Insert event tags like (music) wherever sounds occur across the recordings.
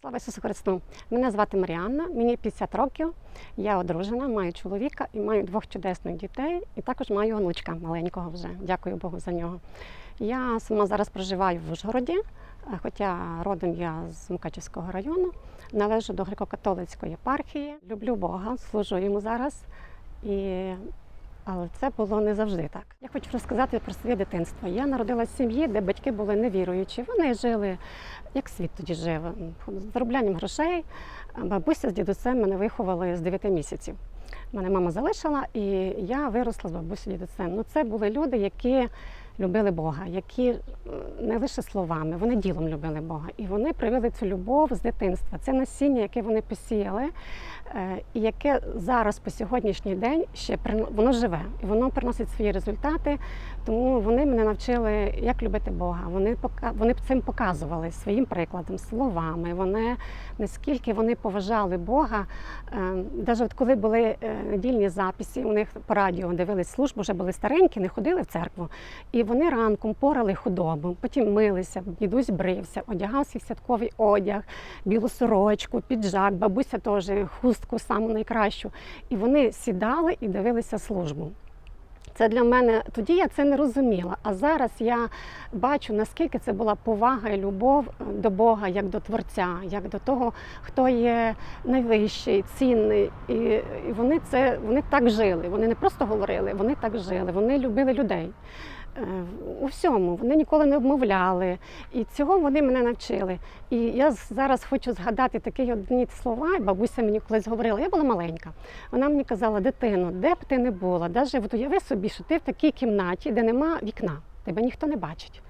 Слава Ісусу Христу! Мене звати Маріанна, мені 50 років. Я одружена, маю чоловіка і маю двох чудесних дітей, і також маю онучка маленького вже. Дякую Богу за нього. Я сама зараз проживаю в Ужгороді, е, хоча родом я з Мукачівського району, належу до греко-католицької єпархії. Люблю Бога, служу йому зараз. І... Але це було не завжди так. Я хочу розказати про своє дитинство. Я народилася в сім'ї, де батьки були невіруючі. Вони жили, як світ тоді жив, з зароблянням грошей. Бабуся з дідусем мене виховали з 9 місяців. Мене мама залишила, і я виросла з бабусею дідусем. Ну, це були люди, які любили Бога, які е, не лише словами, вони ділом любили Бога. І вони привели цю любов з дитинства. Це насіння, яке вони посіяли, е, і яке зараз по сьогоднішній день ще воно живе і воно приносить свої результати. Тому вони мене навчили, як любити Бога. Вони вони цим показували своїм прикладом, словами. Вони наскільки вони поважали Бога. Навіть коли були е, недільні записи, у них по радіо дивились службу, вже були старенькі, не ходили в церкву. І вони ранком порали худобу, потім милися, дідусь брився, одягав свій святковий одяг, білу сорочку, піджак, бабуся теж хустку саму найкращу. І вони сідали і дивилися службу. Це для мене тоді я це не розуміла. А зараз я бачу, наскільки це була повага і любов до Бога, як до Творця, як до того, хто є найвищий, цінний. І, і вони це вони так жили. Вони не просто говорили, вони так жили. Вони любили людей. Е, У всьому вони ніколи не обмовляли, і цього вони мене навчили. І я зараз хочу згадати такі одні слова. Бабуся мені колись говорила, я була маленька. Вона мені казала, дитино, де б ти не була, навіть от уяви собі, що ти в такій кімнаті, де нема вікна, тебе ніхто не бачить.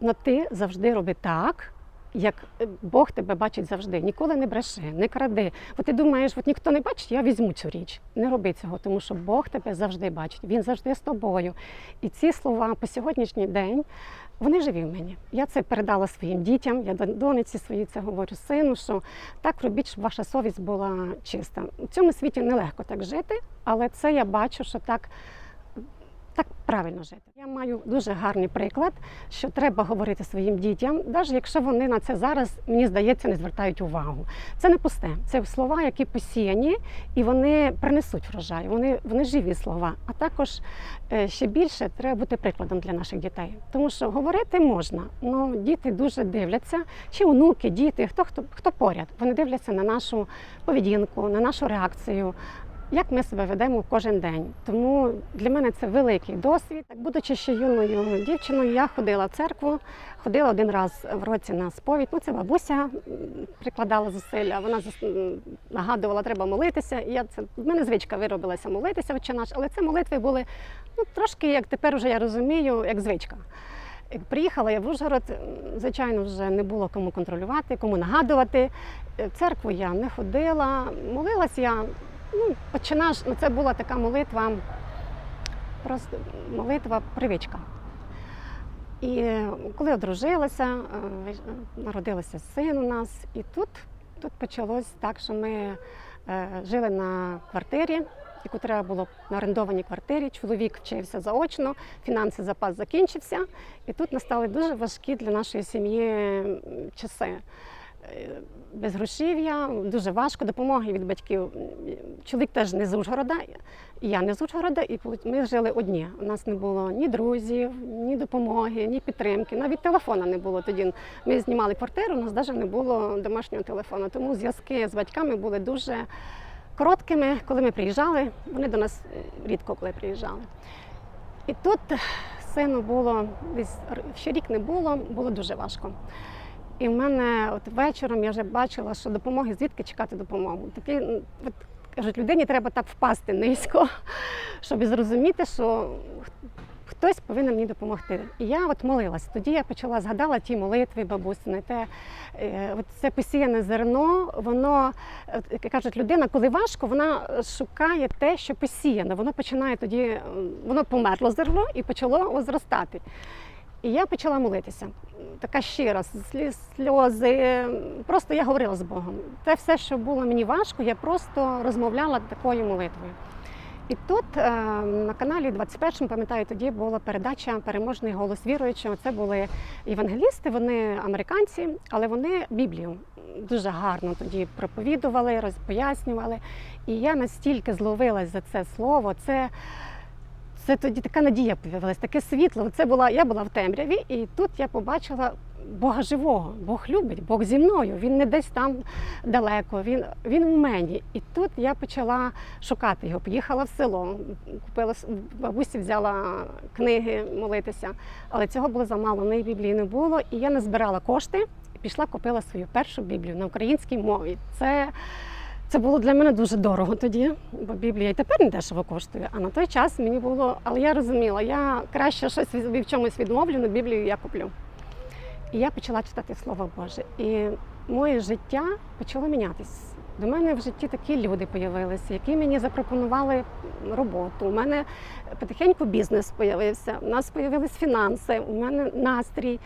Но ти завжди роби так. Як е, Бог тебе бачить завжди, ніколи не бреши, не кради. От ти думаєш, от ніхто не бачить, я візьму цю річ. Не роби цього, тому що Бог тебе завжди бачить, Він завжди з тобою. І ці слова по сьогоднішній день вони живі в мені. Я це передала своїм дітям, я до- донеці своїй це говорю сину, що так робіть, щоб ваша совість була чиста. У цьому світі нелегко так жити, але це я бачу, що так. Так правильно жити. Я маю дуже гарний приклад, що треба говорити своїм дітям, навіть якщо вони на це зараз, мені здається, не звертають увагу. Це не пусте, це слова, які посіяні, і вони принесуть врожай. Вони, вони живі слова. А також е, ще більше треба бути прикладом для наших дітей. Тому що говорити можна, але діти дуже дивляться, чи онуки, діти, хто хто хто поряд. Вони дивляться на нашу поведінку, на нашу реакцію як ми себе ведемо кожен день. Тому для мене це великий досвід. Будучи ще юною дівчиною, я ходила в церкву, ходила один раз в році на сповідь. Ну, це бабуся прикладала зусилля. Вона нагадувала, треба молитися. І я це в мене звичка виробилася молитися, «Отче наш», але це молитви були ну, трошки, як тепер вже я розумію, як звичка. Приїхала я в Ужгород, звичайно, вже не було кому контролювати, кому нагадувати. Е, В церкву я не ходила, молилась я. Ну, починаш, ну це була така молитва, просто молитва привичка. І коли одружилася, е, народилося син у нас, і тут, тут почалось так, що ми е, жили на квартирі, яку треба було на орендованій квартирі. Чоловік вчився заочно, фінанси запас закінчився. І тут настали дуже важкі для нашої сім'ї часи. Е, Безгрошів'я, дуже важко, допомоги від батьків. Чоловік теж не з Ужгорода, і я не з Ужгорода, і ми жили одні. У нас не було ні друзів, ні допомоги, ні підтримки. Навіть телефона не було тоді. Ми знімали квартиру, у нас навіть не було домашнього телефону. Тому зв'язки з батьками були дуже короткими. Коли ми приїжджали, вони до нас е, рідко коли приїжджали. І тут сину було десь р- ще рік не було, було дуже важко. І в мене от вечором я вже бачила, що допомоги, звідки чекати допомогу. Такий, от, кажуть, людині треба так впасти низько, (laughs) щоб зрозуміти, що хтось повинен мені допомогти. І я от молилась. Тоді я почала згадала ті молитви бабусини, те е, от це посіяне зерно, воно як кажуть, людина, коли важко, вона шукає те, що посіяне. Воно починає тоді, воно померло зерно і почало зростати. І я почала молитися. Така щира, сльози. Просто я говорила з Богом. Те все, що було мені важко, я просто розмовляла такою молитвою. І тут е, на каналі 21 пам'ятаю, тоді була передача Переможний голос віруючого. Це були євангелісти, вони американці, але вони Біблію дуже гарно тоді проповідували, розпояснювали. І я настільки зловилась за це слово. Це, це тоді така надія появилась, таке світло. Це була, я була в темряві, і тут я побачила Бога живого. Бог любить, Бог зі мною. Він не десь там далеко, він, він у мені. І тут я почала шукати його. Поїхала в село, купила бабусі, взяла книги молитися, але цього було замало. Ні біблії не було. І я не збирала кошти пішла купила свою першу біблію на українській мові. Це це було для мене дуже дорого тоді, бо Біблія і тепер не дешево коштує. А на той час мені було, але я розуміла, я краще щось в чомусь відмовлю, на Біблію я куплю. І я почала читати Слово Боже. І моє життя почало мінятись. До мене в житті такі люди з'явилися, які мені запропонували роботу. У мене потихеньку бізнес з'явився, у нас з'явились фінанси, у мене настрій.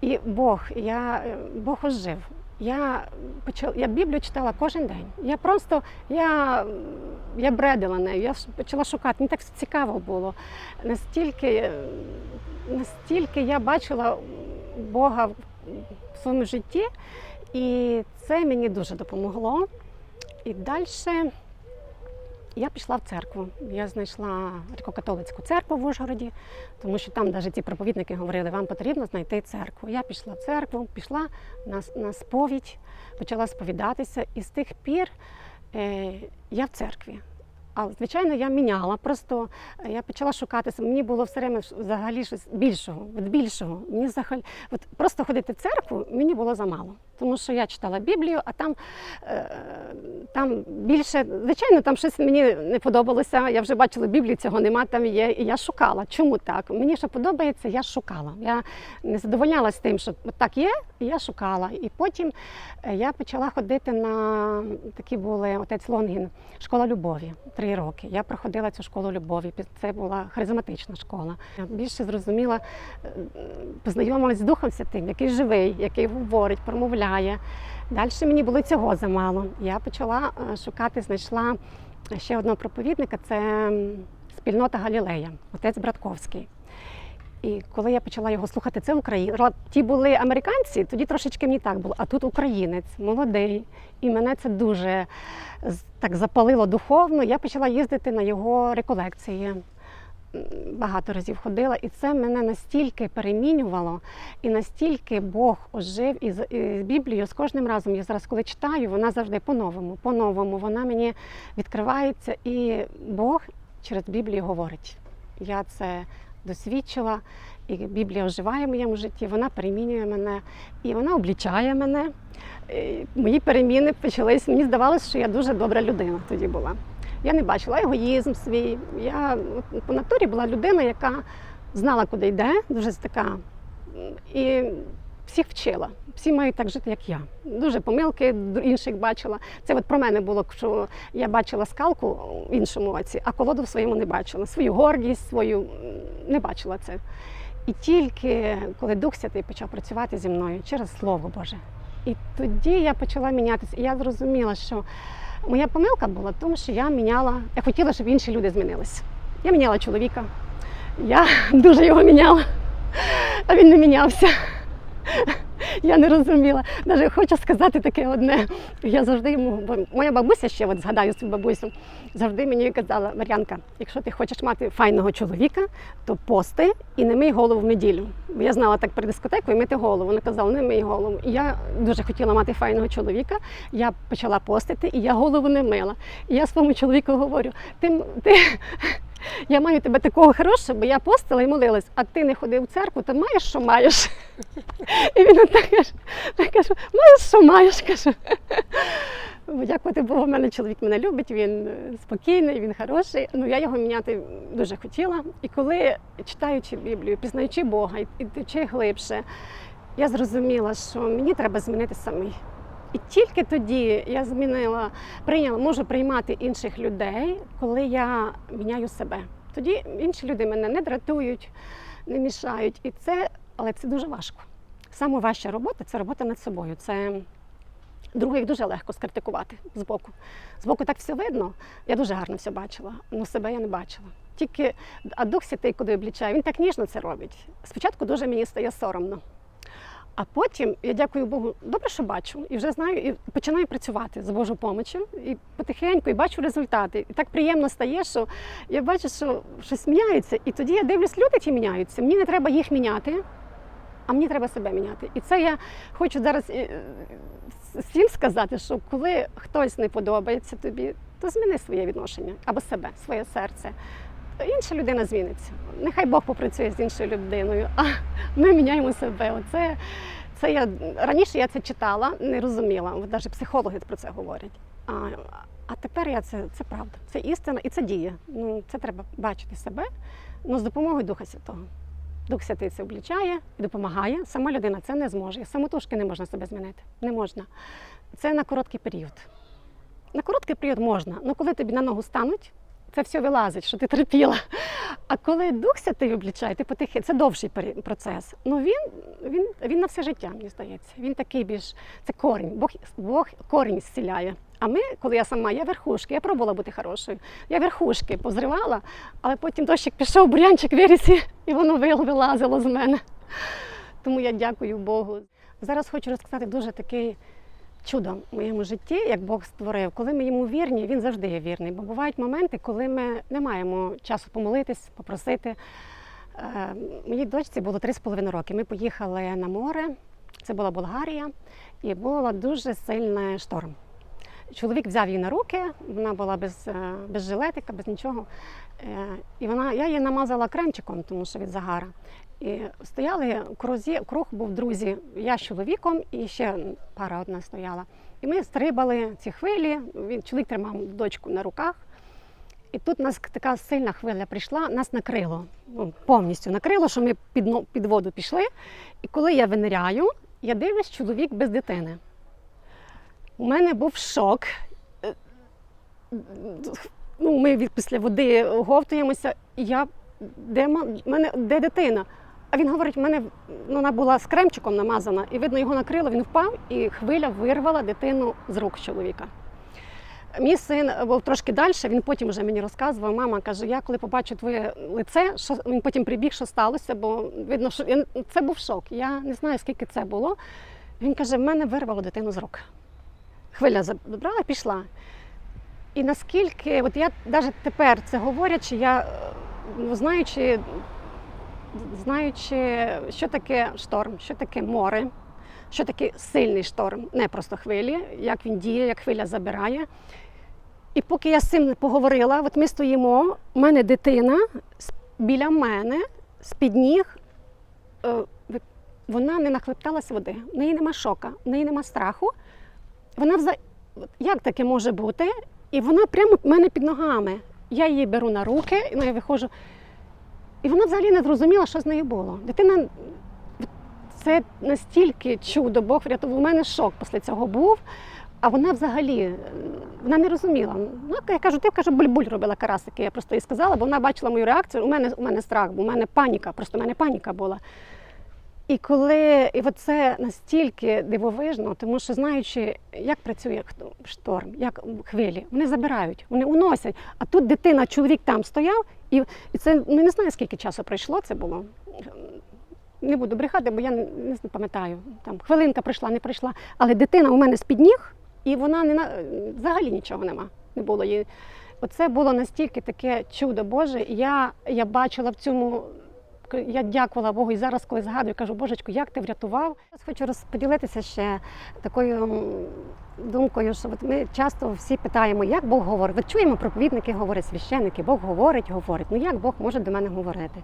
І Бог, я, Бог ожив. Я почала, я Біблію читала кожен день. Я просто я, я бредила нею, я почала шукати. Мені так цікаво було. Настільки, настільки я бачила Бога в своєму житті, і це мені дуже допомогло. І далі я пішла в церкву. Я знайшла греко-католицьку церкву в Ужгороді, тому що там навіть ті проповідники говорили, вам потрібно знайти церкву. Я пішла в церкву, пішла на, на сповідь, почала сповідатися, і з тих пір е, я в церкві. А звичайно, я міняла. Просто е, я почала шукати. Мені було все время взагалі щось більшого, від більшого. Мені взагалі, от просто ходити в церкву мені було замало. Тому що я читала Біблію, а там, е, там більше, звичайно, там щось мені не подобалося. Я вже бачила Біблію, цього нема, там є. І я шукала. Чому так? Мені що подобається, я шукала. Я не задовольнялася тим, що так є, і я шукала. І потім е, я почала ходити на такі були отець Лонгін, школа любові, три роки. Я проходила цю школу любові. Це була харизматична школа. Я більше зрозуміла, е, познайомилась з Духом Святим, який живий, який говорить, промовляє. Далі мені було цього замало. Я почала е, шукати, знайшла ще одного проповідника це спільнота Галілея, отець Братковський. І коли я почала його слухати, це Україна. Ті були американці, тоді трошечки мені так було. А тут українець, молодий. І мене це дуже так запалило духовно. Я почала їздити на його реколекції. Багато разів ходила, і це мене настільки перемінювало, і настільки Бог ожив і з Біблією з кожним разом. Я зараз, коли читаю, вона завжди по-новому, по-новому. Вона мені відкривається, і Бог через Біблію говорить. Я це досвідчила, і Біблія оживає в моєму житті, вона перемінює мене і вона облічає мене. І Мої переміни почались. Мені здавалося, що я дуже добра людина тоді була. Я не бачила егоїзм свій. Я по натурі була людина, яка знала, куди йде, дуже така. І всіх вчила. Всі мають так жити, як я. Дуже помилки інших бачила. Це от про мене було, що я бачила скалку в іншому оці, а колоду в своєму не бачила. Свою гордість, свою не бачила це. І тільки коли Дух Святий почав працювати зі мною через Слово Боже. І тоді я почала мінятися. І я зрозуміла, що моя помилка була в тому, що я міняла, я хотіла, щоб інші люди змінилися. Я міняла чоловіка, я (laughs) дуже його міняла, а він не мінявся. Я не розуміла. Навіть хочу сказати таке одне. Я завжди йому, бо моя бабуся ще, от згадаю свою бабусю, завжди мені казала, Мар'янка, якщо ти хочеш мати файного чоловіка, то пости і не мий голову в неділю. Бо я знала так перед дискотекою мити голову. Вона казала, не мий голову. І я дуже хотіла мати файного чоловіка. Я почала постити, і я голову не мила. І я своєму чоловіку говорю: ти, ти (laughs) я маю тебе такого хорошого, бо я постила і молилась, а ти не ходив в церкву, то маєш, що маєш. (laughs) І він так каже, кажу, маєш, що маєш, кажу. (laughs) Дякувати Богу, в мене чоловік мене любить, він е, спокійний, він хороший. Ну я його міняти дуже хотіла. І коли читаючи Біблію, пізнаючи Бога, і йдучи глибше, я зрозуміла, що мені треба змінити самий. І тільки тоді я змінила, прийняла, можу приймати інших людей, коли я міняю себе. Тоді інші люди мене не дратують, не мішають. І це, але це дуже важко. Саме важча робота це робота над собою. Це других дуже легко скритикувати збоку. Збоку так все видно. Я дуже гарно все бачила, але себе я не бачила. Тільки а Дух Святий, куди облічає, він так ніжно це робить. Спочатку дуже мені стає соромно. А потім я дякую Богу, добре, що бачу, і вже знаю, і починаю працювати з Божою помочю, і потихеньку і бачу результати. І так приємно стає, що я бачу, що щось міняється. І тоді я дивлюсь, люди ті міняються. Мені не треба їх міняти, а мені треба себе міняти. І це я хочу зараз е, всім сказати, що коли хтось не подобається тобі, то зміни своє відношення або себе, своє серце. Інша людина зміниться. Нехай Бог попрацює з іншою людиною, а ми міняємо себе. Оце, це я раніше я це читала, не розуміла. Навіть психологи про це говорять. А, а тепер я це, це правда, це істина і це діє. Ну, це треба бачити себе ну, з допомогою Духа Святого. Дух Святий це облічає і допомагає. Сама людина це не зможе. Самотужки не можна себе змінити. Не можна. Це на короткий період. На короткий період можна, але коли тобі на ногу стануть, це все вилазить, що ти терпіла. А коли Дух Святий облічає, ти потихи, це довший процес. Ну він, він, він на все життя, мені здається. Він такий більш це корінь. Бог, Бог корінь зціляє. А ми, коли я сама, я верхушки, я пробувала бути хорошою. Я верхушки позривала, але потім дощик пішов, бурянчик виріс, і- воно вилазило з мене. Тому я дякую Богу. Зараз хочу розказати дуже такий чудо в моєму житті, як Бог створив. Коли ми йому вірні, він завжди є вірний. Бо бувають моменти, коли ми не маємо часу помолитись, попросити. Е, Моїй дочці було 3,5 роки. Ми поїхали на море, це була Болгарія, і був дуже сильний шторм. Чоловік взяв її на руки, вона була без, е, без жилетика, без нічого. Е, І вона, я її намазала кремчиком, тому що від загара. І стояли крузі, круг був друзі, я з чоловіком і ще пара одна стояла. І ми стрибали ці хвилі. Він чоловік тримав дочку на руках. І тут нас така сильна хвиля прийшла, нас накрило, ну, повністю накрило, що ми під, під воду пішли. І коли я виниряю, я дивлюсь, чоловік без дитини. У мене був шок. Е, Ну, ми від, після води говтуємося, і я де, мене, де дитина? А він говорить, в мене ну, вона була з кремчиком намазана, і видно, його накрило, він впав, і хвиля вирвала дитину з рук чоловіка. Мій син був трошки далі, він потім вже мені розказував. Мама каже: я коли побачу твоє лице, що він потім прибіг, що сталося, бо видно, що це був шок. Я не знаю, скільки це було. Він каже: в мене вирвало дитину з рук. Хвиля забрала, пішла. І наскільки, от я навіть тепер це говорячи, я е, ну, знаючи, знаючи, що таке шторм, що таке море, що таке сильний шторм, не просто хвилі, як він діє, як хвиля забирає. І поки я з цим поговорила, от ми стоїмо, у мене дитина біля мене, з-під ніг, е, вона не нахлепталась води, в неї нема шока, в неї нема страху. Вона вза... Як таке може бути? І вона прямо в мене під ногами. Я її беру на руки, ну я виходжу. І вона взагалі не зрозуміла, що з нею було. Дитина це настільки чудо, Бог врятував. У мене шок після цього був. А вона взагалі вона не розуміла. Ну, я кажу, ти кажу, буль-буль робила карасики. Я просто їй сказала, бо вона бачила мою реакцію. У мене, у мене страх, у мене паніка, просто у мене паніка була. І коли і це настільки дивовижно, тому що знаючи, як працює шторм, як хвилі, вони забирають, вони уносять. А тут дитина, чоловік там стояв, і, і це ну, не знаю, скільки часу пройшло це було. Не буду брехати, бо я не, не пам'ятаю. Там хвилинка прийшла, не прийшла. Але дитина у мене з-під ніг, і вона не на взагалі нічого нема. Не було її. Оце було настільки таке чудо Боже. Я, я бачила в цьому. Я дякувала Богу і зараз, коли згадую, кажу, Божечку, як ти врятував. Зараз хочу розподілитися ще такою думкою, що от ми часто всі питаємо, як Бог говорить. От чуємо проповідники, говорять священники, Бог говорить, говорить. Ну як Бог може до мене говорити?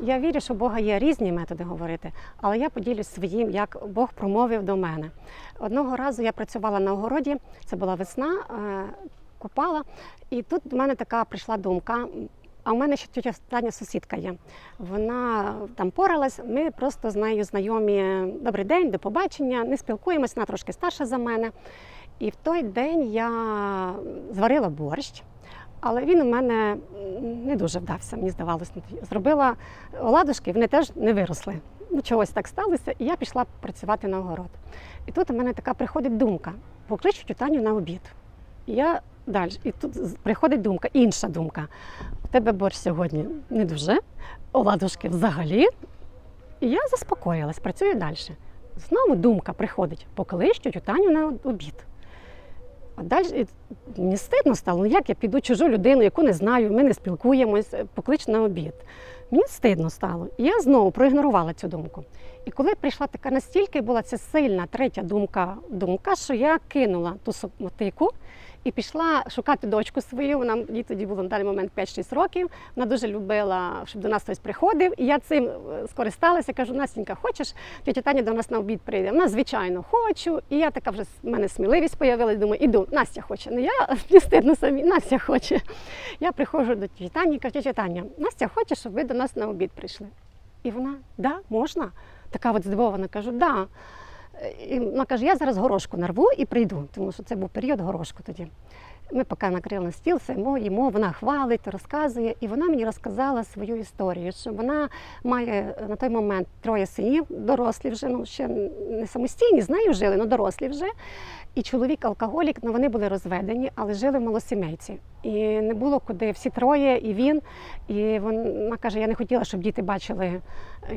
Я вірю, що у Бога є різні методи говорити, але я поділюсь своїм, як Бог промовив до мене. Одного разу я працювала на огороді, це була весна, е, купала, і тут до мене така прийшла думка. А у мене ще тетя остання сусідка є. Вона там поралась, ми просто з нею знайомі. Добрий день, до побачення, не спілкуємося, вона трошки старша за мене. І в той день я зварила борщ, але він у мене не дуже вдався, мені здавалося. Зробила оладушки, вони теж не виросли. Ну, чогось так сталося, і я пішла працювати на огород. І тут у мене така приходить думка: покличуть Таню на обід. І я далі. І тут приходить думка, інша думка. У тебе борщ сьогодні не дуже, оладушки взагалі. І я заспокоїлась, працюю далі. Знову думка приходить, поклич тютю Таню на обід. А далі мені стидно стало, ну як я піду чужу людину, яку не знаю, ми не спілкуємось, поклич на обід. Мені стидно стало. І я знову проігнорувала цю думку. І коли прийшла така настільки була ця сильна третя думка, думка, що я кинула ту мотику і пішла шукати дочку свою. Вона їй тоді було на даний момент 5-6 років. Вона дуже любила, щоб до нас хтось приходив. І я цим е, скористалася. Кажу, Настенька, хочеш? Тетя Таня до нас на обід прийде. Вона, звичайно, хочу. І я така вже в мене сміливість появилась. Думаю, іду, Настя хоче. Не я (laughs) мені стидно самі, Настя хоче. Я приходжу до тіті Тані і кажу, тетя Таня, Настя хоче, щоб ви до нас на обід прийшли. І вона, да, можна? Така от здивована, кажу, да. І вона каже, я зараз горошку нарву і прийду, тому що це був період горошку тоді. Ми поки накрили на стіл, симо, їмо, вона хвалить, розказує, і вона мені розказала свою історію, що вона має на той момент троє синів, дорослі вже, ну ще не самостійні, з нею жили, але дорослі вже. І чоловік алкоголік, ну вони були розведені, але жили в малосімейці. І не було куди всі троє, і він. І вона каже: я не хотіла, щоб діти бачили е,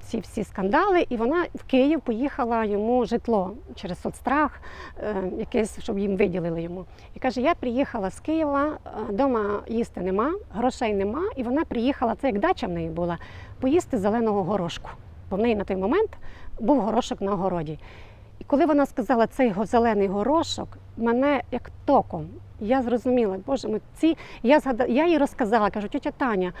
ці всі скандали. І вона в Київ поїхала йому житло через соцстрах, е, якесь, щоб їм виділили йому. І каже: я приїхала з Києва, вдома їсти нема, грошей нема. І вона приїхала, це як дача в неї була, поїсти зеленого горошку. Бо в неї на той момент був горошок на огороді. І коли вона сказала цей зелений горошок, мене як током. Я зрозуміла, боже ми ці. Я згадала, я їй розказала, кажу, тетя Таня.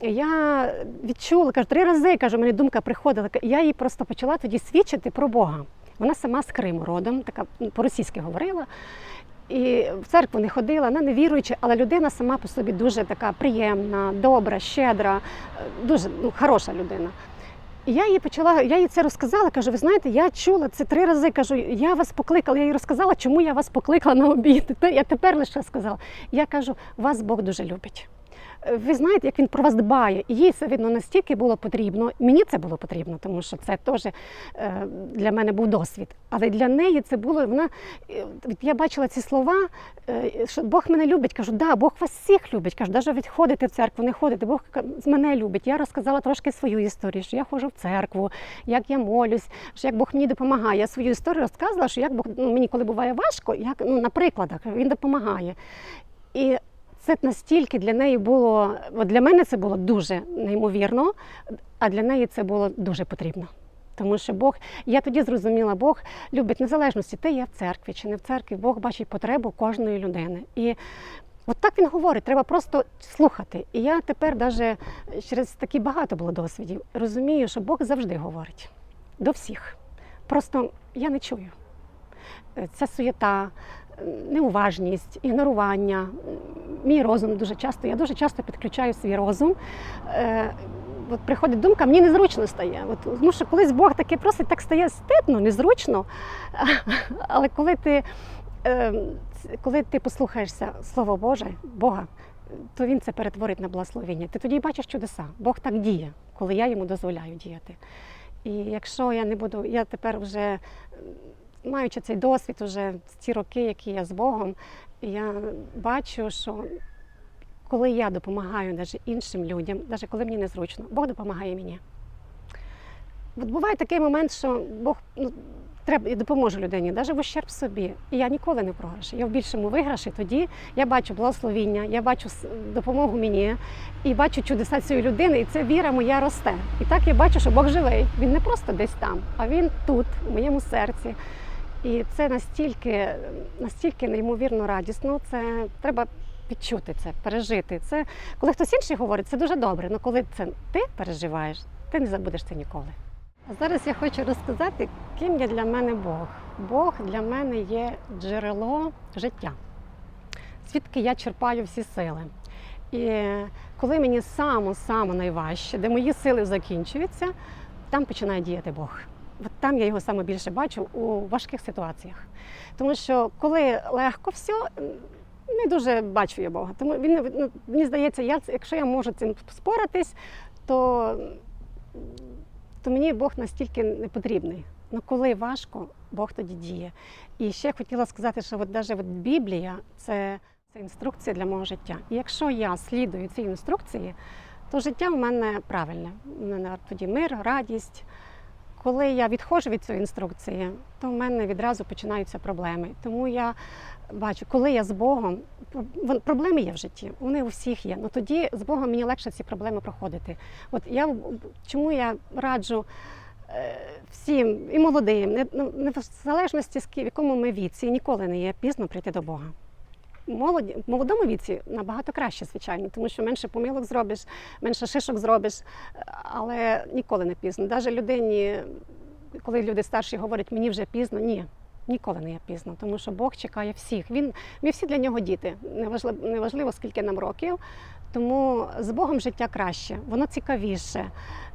Я відчула, кажу, три рази кажу, мені думка приходила. Я їй просто почала тоді свідчити про Бога. Вона сама з Криму родом, така ну, по-російськи говорила. І в церкву не ходила, вона не віруюча, але людина сама по собі дуже така приємна, добра, щедра, дуже ну, хороша людина. Я їй почала, я їй це розказала. Кажу, ви знаєте, я чула це три рази. Кажу, я вас покликала. Я їй розказала, чому я вас покликала на обід. Я тепер лише сказала. Я кажу, вас Бог дуже любить. Е, Ви знаєте, як він про вас дбає, і їй це видно настільки було потрібно. Мені це було потрібно, тому що це теж е, для мене був досвід. Але для неї це було вона. е, Я бачила ці слова, що Бог мене любить. Кажу, да, Бог вас всіх любить. Кажу, навіть ви ходите в церкву, не ходите. Бог ка- мене любить. Я розказала трошки свою історію, що я ходжу в церкву, як я молюсь, що як Бог мені допомагає. Я свою історію розказувала, що як Бог ну, мені, коли буває важко, як ну на прикладах він допомагає. І це настільки для неї було, от для мене це було дуже неймовірно, а для неї це було дуже потрібно. Тому що Бог, я тоді зрозуміла, Бог любить незалежності, ти є в церкві чи не в церкві, Бог бачить потребу кожної людини. І от так він говорить, треба просто слухати. І я тепер, навіть через такі багато було досвідів, розумію, що Бог завжди говорить до всіх. Просто я не чую. Е, Ця суєта, неуважність, ігнорування. Мій розум дуже часто, я дуже часто підключаю свій розум. Е, От приходить думка, мені незручно стає. От, тому що колись Бог таке просить, так стає стидно, незручно. (laughs) Але коли ти, е, коли ти послухаєшся Слово Боже, Бога, то Він це перетворить на благословення. Ти тоді бачиш чудеса. Бог так діє, коли я йому дозволяю діяти. І якщо я не буду, я тепер вже маючи цей досвід, уже ці роки, які я з Богом, я бачу, що коли я допомагаю навіть іншим людям, навіть коли мені незручно, Бог допомагає мені. От буває такий момент, що Бог ну, треба і допоможе людині, навіть в ущерб собі. І я ніколи не програші. Я в більшому виграші тоді я бачу благословіння, я бачу допомогу мені і бачу чудеса цієї людини, і це віра моя росте. І так я бачу, що Бог живий. Він не просто десь там, а він тут, в моєму серці. І це настільки, настільки неймовірно радісно. Це треба відчути це, пережити. Це коли хтось інший говорить, це дуже добре. але коли це ти переживаєш, ти не забудеш це ніколи. А зараз я хочу розказати, ким є для мене Бог. Бог для мене є джерело життя, звідки я черпаю всі сили. І коли мені само-само найважче, де мої сили закінчуються, там починає діяти Бог. От там я його саме більше бачу у важких ситуаціях. Тому що коли легко все, не дуже бачу я Бога. Тому він ну, мені здається, я, якщо я можу цим споратись, то, то мені Бог настільки не потрібний. Ну коли важко, Бог тоді діє. І ще хотіла сказати, що от навіть от Біблія це, це інструкція для мого життя. І якщо я слідую цій інструкції, то життя в мене правильне. У мене тоді мир, радість. Коли я відходжу від цієї інструкції, то в мене відразу починаються проблеми. Тому я бачу, коли я з Богом, проблеми є в житті, вони у всіх є. Ну тоді з Богом мені легше ці проблеми проходити. От я чому я раджу е, всім і молодим, не, ну, не в залежності в якому ми віці, ніколи не є пізно прийти до Бога. Молоді, в молодому віці набагато краще, звичайно, тому що менше помилок зробиш, менше шишок зробиш, але ніколи не пізно. Навіть людині, коли люди старші говорять, мені вже пізно, ні. Ніколи не є пізно, тому що Бог чекає всіх. Він, ми всі для нього діти. Неважливо, неважливо скільки нам років. Тому з Богом життя краще, воно цікавіше,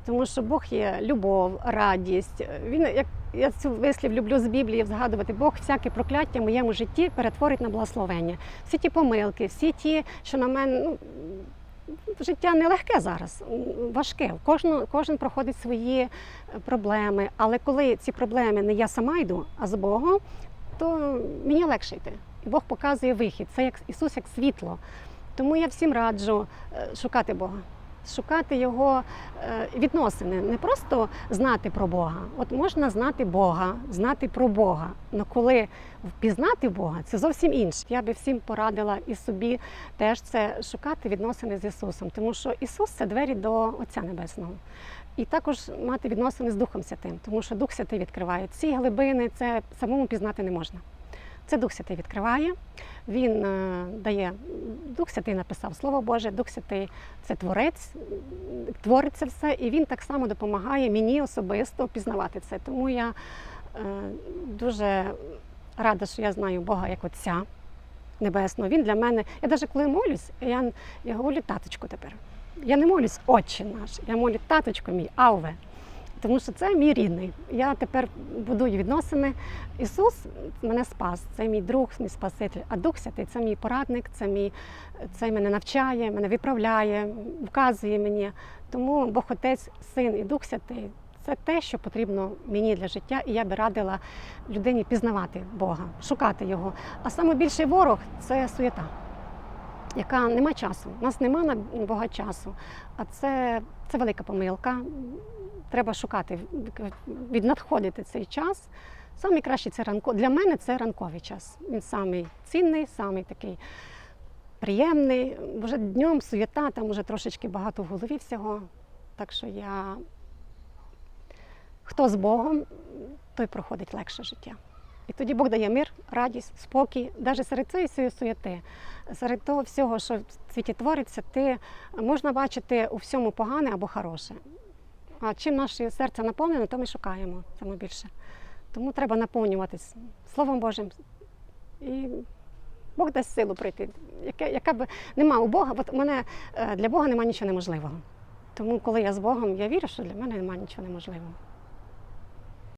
тому що Бог є любов, радість. Він, як я цю вислів люблю з Біблії згадувати, Бог всяке прокляття в моєму житті перетворить на благословення. Всі ті помилки, всі ті, що на мене ну, життя нелегке зараз, важке. Кожен, кожен проходить свої е, проблеми. Але коли ці проблеми не я сама йду, а з Богом, то мені легше йти. І Бог показує вихід. Це як Ісус як світло. Тому я всім раджу е, шукати Бога. Шукати його е, відносини, не просто знати про Бога. От можна знати Бога, знати про Бога. Але коли впізнати Бога, це зовсім інше. Я би всім порадила і собі теж це шукати відносини з Ісусом, тому що Ісус це двері до Отця Небесного. І також мати відносини з Духом Святим, тому що Дух Святий відкриває ці глибини, це самому пізнати не можна. Це Дух Святий відкриває. Він е, дає Дух Святий написав Слово Боже, Дух Святий це творець, м, творить це все, і він так само допомагає мені особисто пізнавати це. Тому я е, дуже рада, що я знаю Бога як Отця Небесного. Він для мене. Я навіть коли молюсь, я, я говорю таточку тепер. Я не молюсь Отче наш, я молю таточко мій, Аве. Тому що це мій рідний. Я тепер будую відносини. Ісус мене спас, це мій друг, мій спаситель. А Дух Святий це мій порадник, це мій це мене навчає, мене виправляє, вказує мені. Тому Бог Отець, Син і Дух Святий це те, що потрібно мені для життя, і я би радила людині пізнавати Бога, шукати його. А найбільший ворог це суєта, яка нема часу. У нас нема на Бога часу. А це, це велика помилка. Треба шукати, віднадходити цей час. Самий кращий це ранко. Для мене це ранковий час. Він самий цінний, самий такий приємний. Вже днем суєта, там вже трошечки багато в голові всього. Так що я, хто з Богом, той проходить легше життя. І тоді Бог дає мир, радість, спокій, навіть серед цієї суєти, серед того всього, що в світі твориться, ти можна бачити у всьому погане або хороше. А чим наше серце наповнене, то ми шукаємо саме більше. Тому треба наповнюватись Словом Божим. І Бог дасть силу прийти. Яке, яка б нема у Бога, от мене е, для Бога немає нічого неможливого. Тому, коли я з Богом, я вірю, що для мене немає нічого неможливого.